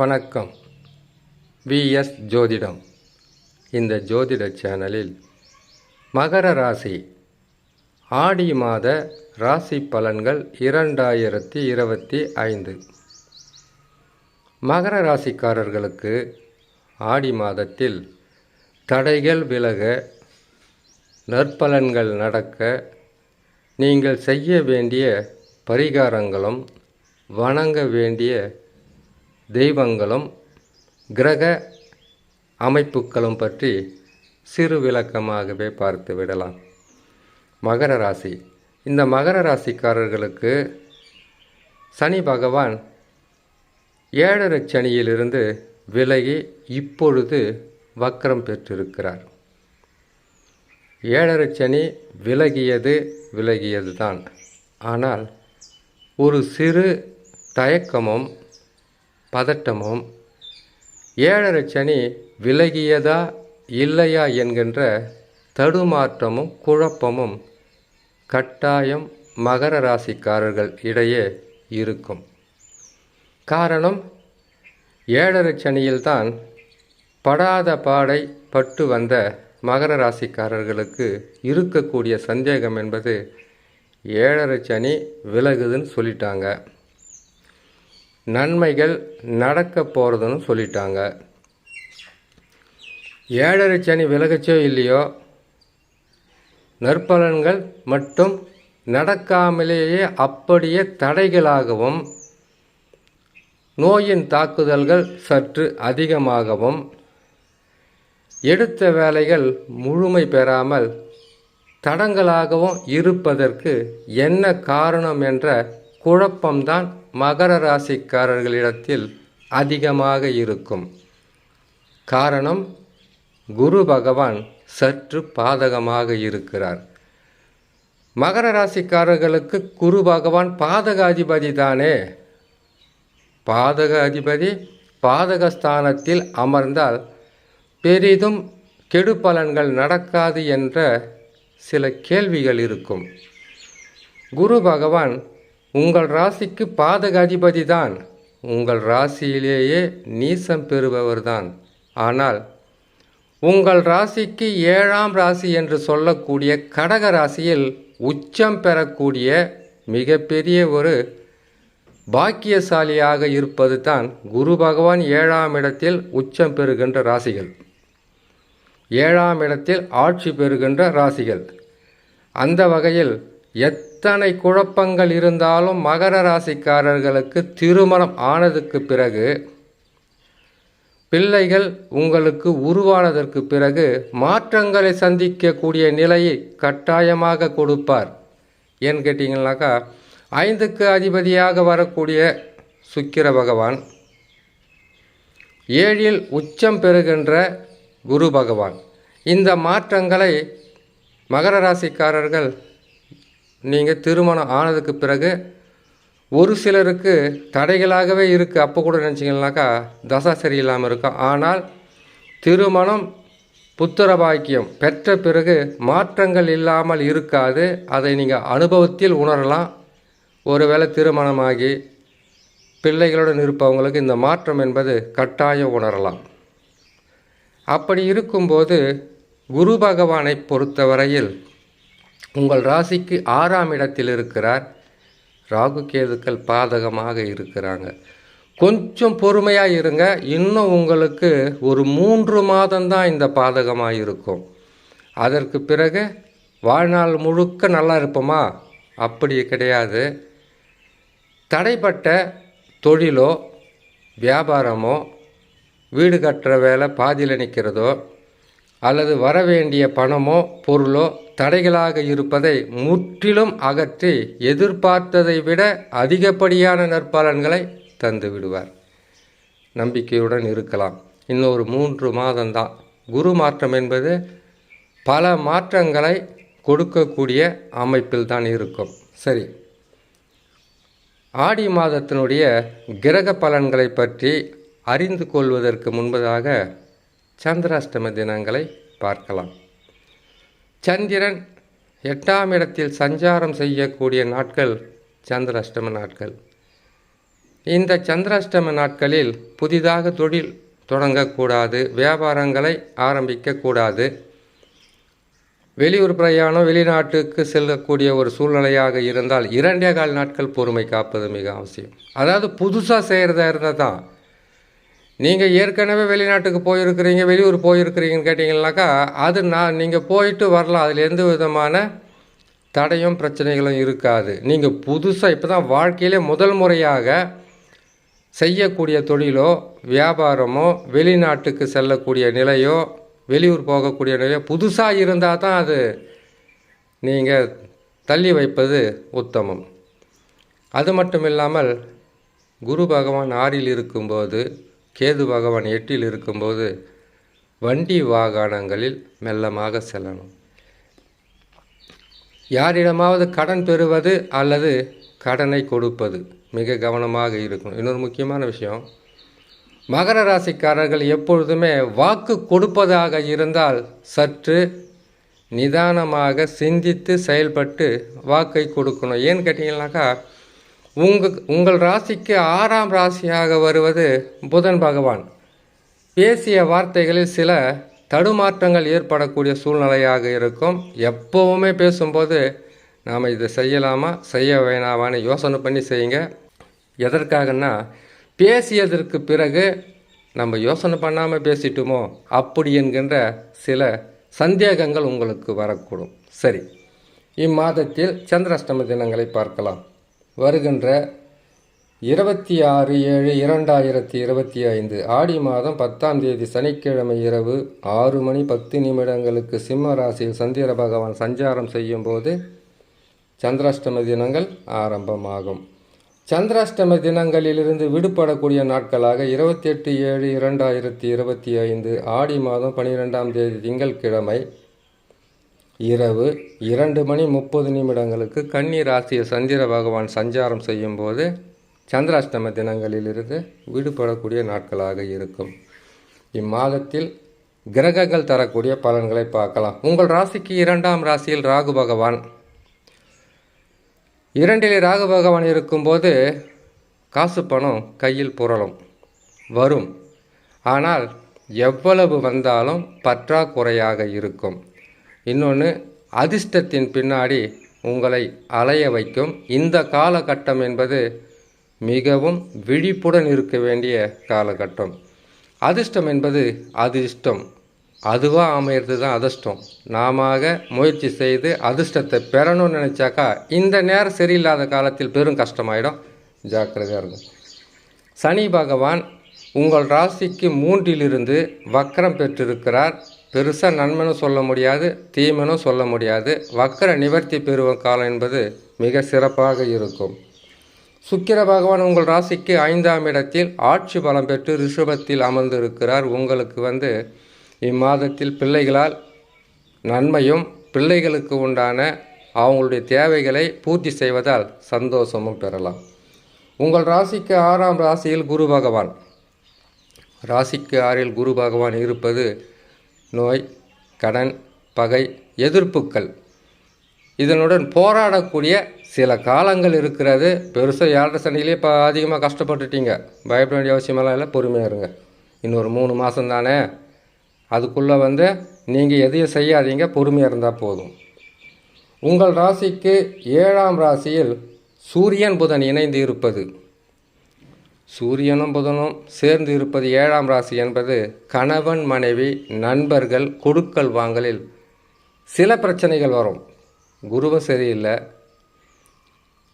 வணக்கம். விஎஸ் ஜோதிடம். இந்த ஜோதிட சேனலில் மகர ராசி. ஆடி மாத ராசி பலன்கள் இரண்டாயிரத்தி இருபத்தி ஐந்து. மகர ராசிக்காரர்களுக்கு ஆடி மாதத்தில் தடைகள் விலக நற்பலன்கள் நடக்க நீங்கள் செய்ய வேண்டிய பரிகாரங்களும் வணங்க வேண்டிய தெய்வங்களும் கிரக அமைப்புகளும் பற்றி சிறு விளக்கமாகவே பார்த்து விடலாம். மகர ராசி. இந்த மகர ராசிக்காரர்களுக்கு சனி பகவான் ஏழரை சனியிலிருந்து விலகி இப்பொழுது வக்கரம் பெற்றிருக்கிறார். ஏழரை சனி விலகியது விலகியது தான் ஆனால் ஒரு சிறு தயக்கமும் பதட்டமும். ஏழரை சனி விலகியதா இல்லையா என்கின்ற தடுமாற்றமும் குழப்பமும் கட்டாயம் மகர ராசிக்காரர்கள் இடையே இருக்கும். காரணம் ஏழரை சனியில்தான் படாத பாடை பட்டு வந்த மகர ராசிக்காரர்களுக்கு இருக்கக்கூடிய சந்தேகம் என்பது ஏழரை சனி விலகுதுன்னு சொல்லிட்டாங்க. நன்மைகள் நடக்க போகிறதுன்னு சொல்லிட்டாங்க. ஏழரை சனி விலகச்சோ இல்லையோ நற்பலன்கள் மட்டும் நடக்காமலேயே அப்படியே தடைகளாகவும் நோயின் தாக்குதல்கள் சற்று அதிகமாகவும் எடுத்த வேலைகள் முழுமை பெறாமல் தடங்களாகவும் இருப்பதற்கு என்ன காரணம் என்ற குழப்பம்தான் மகர ராசிக்காரர்களிடத்தில் அதிகமாக இருக்கும். காரணம் குரு பகவான் சற்று பாதகமாக இருக்கிறார். மகர ராசிக்காரர்களுக்கு குரு பகவான் பாதக அதிபதி தானே? பாதக அதிபதி பாதகஸ்தானத்தில் அமர்ந்தால் பெரிதும் கெடு பலன்கள் நடக்காது என்ற சில கேள்விகள் இருக்கும். குரு பகவான் உங்கள் ராசிக்கு பாதக அதிபதி தான். உங்கள் ராசியிலேயே நீசம் பெறுபவர்தான் ஆனால் உங்கள் ராசிக்கு ஏழாம் ராசி என்று சொல்லக்கூடிய கடக ராசியில் உச்சம் பெறக்கூடிய மிகப்பெரிய ஒரு பாக்கியசாலியாக இருப்பது தான் குரு பகவான் ஏழாம் இடத்தில் உச்சம் பெறுகின்ற ராசிகள். ஏழாம் இடத்தில் ஆட்சி பெறுகின்ற ராசிகள். அந்த வகையில் எத்தனை குழப்பங்கள் இருந்தாலும் மகர ராசிக்காரர்களுக்கு திருமணம் ஆனதுக்கு பிறகு பிள்ளைகள் உங்களுக்கு உருவானதற்கு பிறகு மாற்றங்களை சந்திக்கக்கூடிய நிலையை கட்டாயமாக கொடுப்பார். ஏன்னு கேட்டிங்கனாக்கா ஐந்துக்கு அதிபதியாக வரக்கூடிய சுக்கிர பகவான் ஏழில் உச்சம் பெறுகின்ற குரு பகவான். இந்த மாற்றங்களை மகர ராசிக்காரர்கள் நீங்கள் திருமணம் ஆனதுக்கு பிறகு ஒரு சிலருக்கு தடைகளாகவே இருக்குது அப்போ கூட நினச்சிங்கனாக்கா தசா சரியில்லாமல் இருக்கும் ஆனால் திருமணம் புத்திர பாக்கியம் பெற்ற பிறகு மாற்றங்கள் இல்லாமல் இருக்காது. அதை நீங்கள் அனுபவத்தில் உணரலாம். ஒருவேளை திருமணமாகி பிள்ளைகளுடன் இருப்பவங்களுக்கு இந்த மாற்றம் என்பது கட்டாயம் உணரலாம். அப்படி இருக்கும்போது குரு பகவானை பொறுத்தவரையில் உங்கள் ராசிக்கு ஆறாம் இடத்தில் இருக்கிறார். ராகு கேதுக்கள் பாதகமாக இருக்கிறாங்க. கொஞ்சம் பொறுமையாக இருங்க. இன்னும் உங்களுக்கு ஒரு மூன்று மாதம்தான் இந்த பாதகமாக இருக்கும். அதற்கு பிறகு வாழ்நாள் முழுக்க நல்லா இருப்போமா? அப்படி கிடையாது. தடைப்பட்ட தொழிலோ வியாபாரமோ வீடு கட்டுற வேலை பாதியில் நிற்கிறதோ அல்லது வர வேண்டிய பணமோ பொருளோ தடைகளாக இருப்பதை முற்றிலும் அகற்றி எதிர்பார்த்ததை விட அதிகப்படியான நற்பலன்களை தந்து விடுவார். நம்பிக்கையுடன் இருக்கலாம். இன்னொரு மூன்று மாதம்தான். குரு மாற்றம் என்பது பல மாற்றங்களை கொடுக்கக்கூடிய அமைப்பில் தான் இருக்கும். சரி. ஆடி மாதத்தினுடைய கிரக பலன்களை பற்றி அறிந்து கொள்வதற்கு முன்பதாக சந்திராஷ்டம தினங்களை பார்க்கலாம். சந்திரன் எட்டாம் இடத்தில் சஞ்சாரம் செய்யக்கூடிய நாட்கள் சந்திராஷ்டம நாட்கள். இந்த சந்திராஷ்டம நாட்களில் புதிதாக தொழில் தொடங்கக்கூடாது வியாபாரங்களை ஆரம்பிக்கக்கூடாது. வெளியூர் பிரயாணம் வெளிநாட்டுக்கு செல்லக்கூடிய ஒரு சூழ்நிலையாக இருந்தால் இரண்டே கால் நாட்கள் பொறுமை காப்பது மிக அவசியம். அதாவது புதுசாக செய்கிறதா இருந்தால் தான் நீங்கள் ஏற்கனவே வெளிநாட்டுக்கு போயிருக்கிறீங்க வெளியூர் போயிருக்கிறீங்கன்னு கேட்டிங்கனாக்கா அது நான் நீங்கள் போயிட்டு வரலாம். அதில் எந்த விதமான தடையும் பிரச்சனைகளும் இருக்காது. நீங்கள் புதுசாக இப்போ தான் வாழ்க்கையிலே முதல் முறையாக செய்யக்கூடிய தொழிலோ வியாபாரமோ வெளிநாட்டுக்கு செல்லக்கூடிய நிலையோ வெளியூர் போகக்கூடிய நிலையோ புதுசாக இருந்தால் தான் அது நீங்கள் தள்ளி வைப்பது உத்தமம். அது மட்டும் இல்லாமல் குரு பகவான் ஆறில் இருக்கும்போது கேது பகவான் எட்டில் இருக்கும்போது வண்டி வாகனங்களில் மெல்லமாக செல்லணும். யாரிடமாவது கடன் பெறுவது அல்லது கடனை கொடுப்பது மிக கவனமாக இருக்கணும். இன்னொரு முக்கியமான விஷயம் மகர ராசிக்காரர்கள் எப்பொழுதுமே வாக்கு கொடுப்பதாக இருந்தால் சற்று நிதானமாக சிந்தித்து செயல்பட்டு வாக்கை கொடுக்கணும். ஏன்னு கேட்டிங்கனாக்கா உங்கள் உங்கள் ராசிக்கு ஆறாம் ராசியாக வருவது புதன் பகவான். பேசிய வார்த்தைகளில் சில தடுமாற்றங்கள் ஏற்படக்கூடிய சூழ்நிலையாக இருக்கும். எப்போவுமே பேசும்போது நாம் இதை செய்யலாமா செய்ய வேணாமான்னு யோசனை பண்ணி செய்யுங்க. எதற்காகன்னா பேசியதற்கு பிறகு நம்ம யோசனை பண்ணாமல் பேசிட்டோமோ அப்படி என்கின்ற சில சந்தேகங்கள் உங்களுக்கு வரக்கூடும். சரி இம்மாதத்தில் சந்திராஷ்டம தினங்களை பார்க்கலாம். வருகின்ற இருபத்தி ஆறு ஏழு இரண்டாயிரத்தி இருபத்தி ஐந்து. ஆடி மாதம் பத்தாம் தேதி சனிக்கிழமை இரவு ஆறு மணி பத்து நிமிடங்களுக்கு சிம்ம ராசியில் சந்திர பகவான் சஞ்சாரம் செய்யும் போது சந்திராஷ்டம தினங்கள் ஆரம்பமாகும். சந்திராஷ்டம தினங்களிலிருந்து விடுபடக்கூடிய நாட்களாக இருபத்தி எட்டு ஏழு இரண்டாயிரத்தி இருபத்தி ஐந்து. ஆடி மாதம் பனிரெண்டாம் தேதி திங்கட்கிழமை இரவு இரண்டு மணி முப்பது நிமிடங்களுக்கு கன்னி ராசியில் சந்திர பகவான் சஞ்சாரம் செய்யும்போது சந்திராஷ்டம தினங்களிலிருந்து விடுபடக்கூடிய நாட்களாக இருக்கும். இம்மாதத்தில் கிரகங்கள் தரக்கூடிய பலன்களை பார்க்கலாம். உங்கள் ராசிக்கு இரண்டாம் ராசியில் ராகு பகவான். இரண்டிலே ராகு பகவான் இருக்கும்போது காசு பணம் கையில் புரளும் வரும். ஆனால் எவ்வளவு வந்தாலும் பற்றாக்குறையாக இருக்கும். இன்னொன்று அதிர்ஷ்டத்தின் பின்னாடி உங்களை அலைய வைக்கும் இந்த காலகட்டம் என்பது மிகவும் விழிப்புடன் இருக்க வேண்டிய காலகட்டம். அதிர்ஷ்டம் என்பது அதிர்ஷ்டம். அதுவாக அமையிறது தான் அதிர்ஷ்டம். நாம முயற்சி செய்து அதிர்ஷ்டத்தை பெறணும்னு நினச்சாக்கா இந்த நேரம் சரியில்லாத காலத்தில் பெரும் கஷ்டமாயிடும். ஜாக்கிரதையாக இருக்கும் சனி பகவான் உங்கள் ராசிக்கு மூன்றிலிருந்து வக்கரம் பெற்றிருக்கிறார். பெருசாக நன்மைனும் சொல்ல முடியாது தீமனும் சொல்ல முடியாது. வக்கர நிவர்த்தி பெறும் காலம் என்பது மிக சிறப்பாக இருக்கும். சுக்கிர பகவான் உங்கள் ராசிக்கு ஐந்தாம் இடத்தில் ஆட்சி பலம் பெற்று ரிஷபத்தில் அமர்ந்திருக்கிறார். உங்களுக்கு வந்து இம்மாதத்தில் பிள்ளைகளால் நன்மையும் பிள்ளைகளுக்கு உண்டான அவங்களுடைய தேவைகளை பூர்த்தி செய்வதால் சந்தோஷமும் பெறலாம். உங்கள் ராசிக்கு ஆறாம் ராசியில் குரு பகவான். ராசிக்கு ஆறில் குரு பகவான் இருப்பது நோய் கடன் பகை எதிர்ப்புக்கள். இதனுடன் போராடக்கூடிய சில காலங்கள் இருக்கிறது. பெருசாக ஏழரை சனிலேயே இப்போ அதிகமாக கஷ்டப்பட்டுட்டீங்க. பயப்பட வேண்டிய அவசியமெல்லாம் இல்லை. பொறுமையாக இருங்க. இன்னொரு மூணு மாதம் தானே. அதுக்குள்ளே வந்து நீங்கள் எதையும் செய்யாதீங்க. பொறுமையாக இருந்தால் போதும். உங்கள் ராசிக்கு ஏழாம் ராசியில் சூரியன் புதன் இணைந்து இருப்பது. சூரியனும் புதனும் சேர்ந்து இருப்பது ஏழாம் ராசி என்பது கணவன் மனைவி நண்பர்கள் கொடுக்கல் வாங்கலில் சில பிரச்சனைகள் வரும். குருவும் சரியில்லை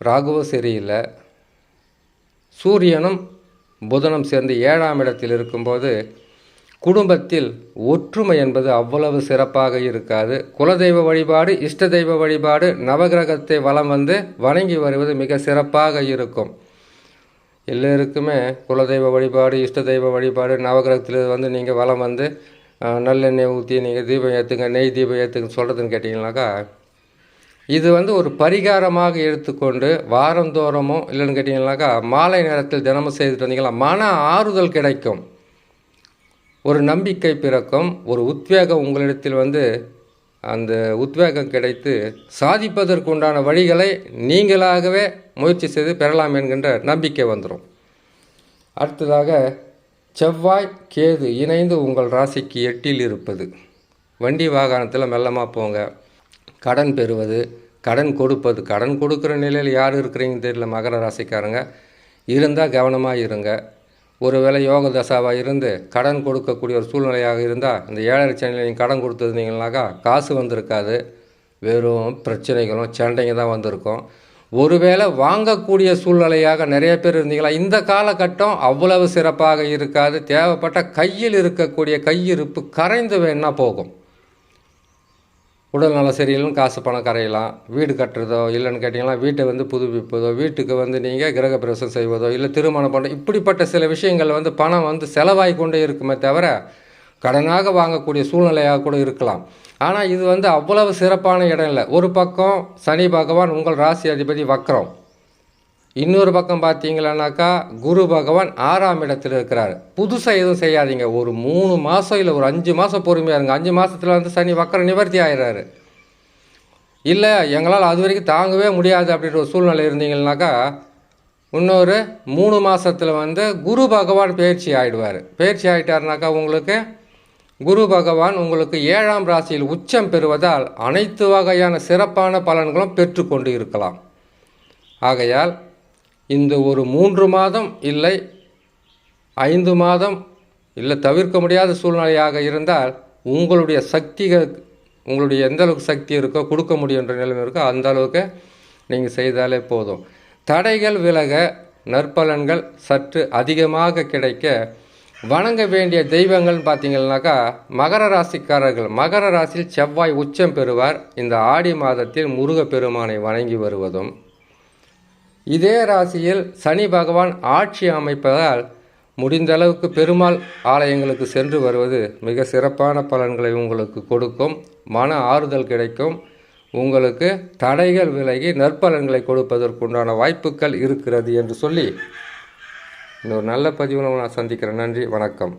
ராகுவும் சரியில்லை. சூரியனும் புதனும் சேர்ந்து ஏழாம் இடத்தில் இருக்கும்போது குடும்பத்தில் ஒற்றுமை என்பது அவ்வளவு சிறப்பாக இருக்காது. குலதெய்வ வழிபாடு இஷ்ட தெய்வ வழிபாடு நவகிரகத்தை வலம் வந்து வணங்கி வருவது மிக சிறப்பாக இருக்கும். எல்லோருக்குமே குலதெய்வ வழிபாடு இஷ்ட தெய்வ வழிபாடு நவகிரகத்தில் வந்து நீங்கள் வலம் வந்து நல்லெண்ணெய் ஊற்றி நீங்கள் தீபம் ஏற்றுங்க நெய் தீபம் ஏற்றுங்க சொல்கிறதுன்னு கேட்டிங்கனாக்கா இது வந்து ஒரு பரிகாரமாக எடுத்துக்கொண்டு வாரந்தோறமோ இல்லைன்னு கேட்டிங்கனாக்கா மாலை நேரத்தில் தினமும் செய்துட்டு வந்தீங்களா மன ஆறுதல் கிடைக்கும். ஒரு நம்பிக்கை பிறக்கும் ஒரு உத்வேகம் உங்களிடத்தில் வந்து அந்த உத்வேகம் கிடைத்து சாதிப்பதற்குண்டான வழிகளை நீங்களாகவே முயற்சி செய்து பெறலாம் என்கின்ற நம்பிக்கை வந்துடும் அடுத்ததாக செவ்வாய் கேது இணைந்து உங்கள் ராசிக்கு எட்டில் இருப்பது. வண்டி வாகனத்தில் மெல்லமாக போங்க. கடன் பெறுவது கடன் கொடுப்பது. கடன் கொடுக்குற நிலையில் யார் இருக்கிறீங்கன்னு தெரியல மகர ராசிக்காரங்க. இருந்தால் கவனமாக இருங்க. ஒருவேளை யோக தசாவாக இருந்து கடன் கொடுக்கக்கூடிய ஒரு சூழ்நிலையாக இருந்தால் இந்த ஏழரை சனியில் நீங்கள் கடன் கொடுத்துருந்தீங்கன்னாக்கா காசு வந்திருக்காது. வெறும் பிரச்சனைகளும் சண்டைங்க தான் வந்திருக்கும். ஒருவேளை வாங்கக்கூடிய சூழ்நிலையாக நிறைய பேர் இருந்தீங்களா? இந்த காலகட்டம் அவ்வளவு சிறப்பாக இருக்காது. தேவைப்பட்ட கையில் இருக்கக்கூடிய கையிருப்பு கரைந்து வேணால் போகும். உடல் சரியில்லைன்னு காசு பணம் கரையலாம். வீடு கட்டுறதோ இல்லைன்னு கேட்டிங்கன்னா வீட்டை வந்து புதுப்பிப்பதோ வீட்டுக்கு வந்து நீங்கள் கிரகப்பிரவேசம் செய்வதோ இல்லை திருமணம் பண்ண இப்படிப்பட்ட சில விஷயங்கள் வந்து பணம் வந்து செலவாகி கொண்டே இருக்குமே தவிர கடனாக வாங்கக்கூடிய சூழ்நிலையாக கூட இருக்கலாம். ஆனால் இது வந்து அவ்வளவு சிறப்பான இடம் இல்லை. ஒரு பக்கம் சனி பகவான் உங்கள் ராசி அதிபதி வக்ரம். இன்னொரு பக்கம் பார்த்தீங்களானாக்கா குரு பகவான் ஆறாம் இடத்தில் இருக்கிறார். புதுசாக எதுவும் செய்யாதீங்க. ஒரு மூணு மாதம் இல்லை ஒரு அஞ்சு மாதம் பொறுமையாக இருங்க. அஞ்சு மாதத்தில் வந்து சனி வக்கர நிவர்த்தி ஆயிடுறாரு. இல்லை எங்களால் அது வரைக்கும் தாங்கவே முடியாது அப்படின்ற ஒரு சூழ்நிலை இருந்தீங்கன்னாக்கா இன்னொரு மூணு மாதத்தில் வந்து குரு பகவான் பயிற்சி ஆகிடுவார் பயிற்சி ஆகிட்டாருனாக்கா உங்களுக்கு குரு பகவான் உங்களுக்கு ஏழாம் ராசியில் உச்சம் பெறுவதால் அனைத்து வகையான சிறப்பான பலன்களும் பெற்றுக்கொண்டு இருக்கலாம். ஆகையால் இந்த ஒரு மூன்று மாதம் இல்லை ஐந்து மாதம் இல்லை தவிர்க்க முடியாத சூழ்நிலையாக இருந்தால் உங்களுடைய சக்திகள் உங்களுடைய எந்த அளவுக்கு சக்தி இருக்கோ கொடுக்க முடியுன்ற நிலைமை இருக்கோ அந்த அளவுக்கு நீங்கள் செய்தாலே போதும். தடைகள் விலக நற்பலன்கள் சற்று அதிகமாக கிடைக்க வணங்க வேண்டிய தெய்வங்கள்னு பார்த்தீங்கன்னாக்கா மகர ராசிக்காரர்கள் மகர ராசியில் செவ்வாய் உச்சம் பெறுவார். இந்த ஆடி மாதத்தில் முருகப்பெருமானை வணங்கி வருவதும் இதே ராசியில் சனி பகவான் ஆட்சி அமைப்பதால் முடிந்த அளவுக்கு பெருமாள் ஆலயங்களுக்கு சென்று வருவது மிக சிறப்பான பலன்களை உங்களுக்கு கொடுக்கும். மன ஆறுதல் கிடைக்கும். உங்களுக்கு தடைகள் விலகி நற்பலன்களை கொடுப்பதற்குண்டான வாய்ப்புகள் இருக்கிறது என்று சொல்லி இன்னொரு நல்ல பதிவில் நான் சந்திக்கிறேன். நன்றி வணக்கம்.